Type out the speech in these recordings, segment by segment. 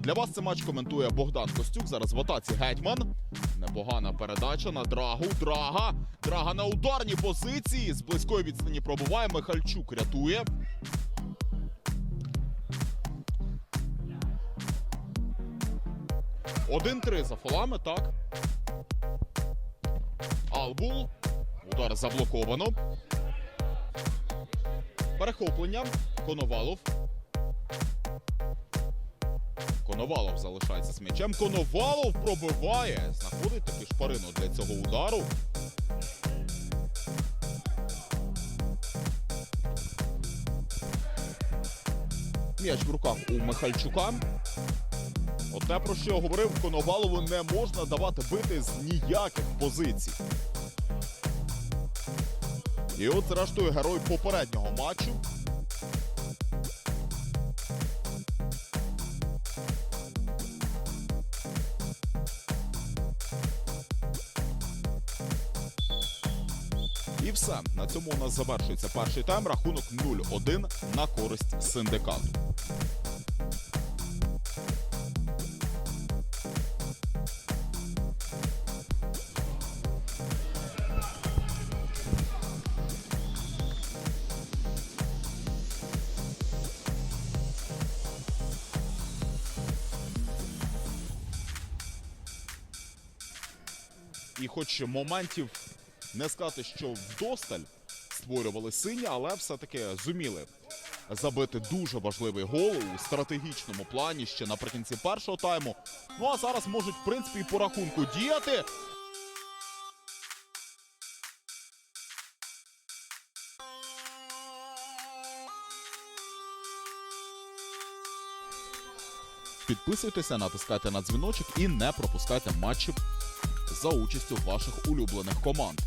Для вас цей матч коментує Богдан Костюк. Зараз в атаці гетьман. Непогана передача на драгу. Драга. Драга на ударній позиції. З близької відстані пробуває. Михальчук рятує. Один-три за фолами, так. Албул. Удар заблоковано. Перехоплення. Коновалов. Коновалов залишається з м'ячем. Коновалов пробиває. Знаходить таки шпарину для цього удару. М'яч в руках у Михальчука. От те, про що я говорив, Коновалову не можна давати бити з ніяких позицій. І от, зрештою, герой попереднього матчу. І все. На цьому у нас завершується перший тайм. Рахунок 0-1 на користь синдикату. І хоч моментів не сказати, що вдосталь створювали сині, але все-таки зуміли забити дуже важливий гол у стратегічному плані ще наприкінці першого тайму. Ну а зараз можуть, в принципі, і по рахунку діяти. Підписуйтеся, натискайте на дзвіночок і не пропускайте матчів за участю ваших улюблених команд.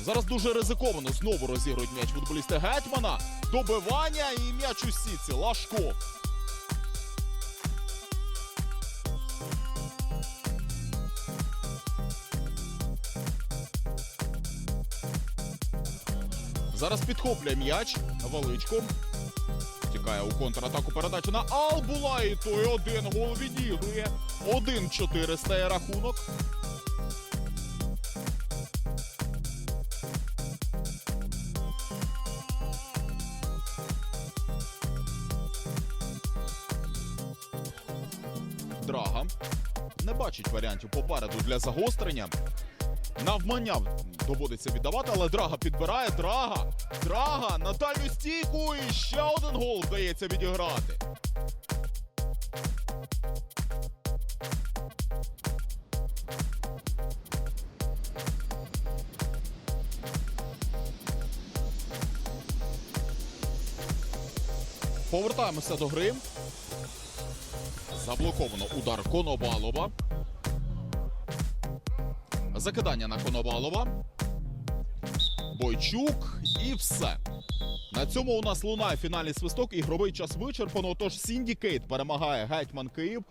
Зараз дуже ризиковано знову розігрують м'яч футболісти Гетьмана. Добивання і м'яч у сітці. Лашко. Зараз підхоплює м'яч Величко. Тікає у контратаку передачу на Албула. І той один гол відігрує. 1-4 стає рахунок. Драга не бачить варіантів попереду для загострення. Навмання доводиться віддавати, але Драга підбирає. Драга! Драга на стійку і ще один гол вдається відіграти. Повертаємося до гри. Заблоковано удар Коновалова. Закидання на Коновалова. Бойчук і все. На цьому у нас лунає фінальний свисток. Ігровий час вичерпано. Тож Сіндікейт перемагає Гетьман Київ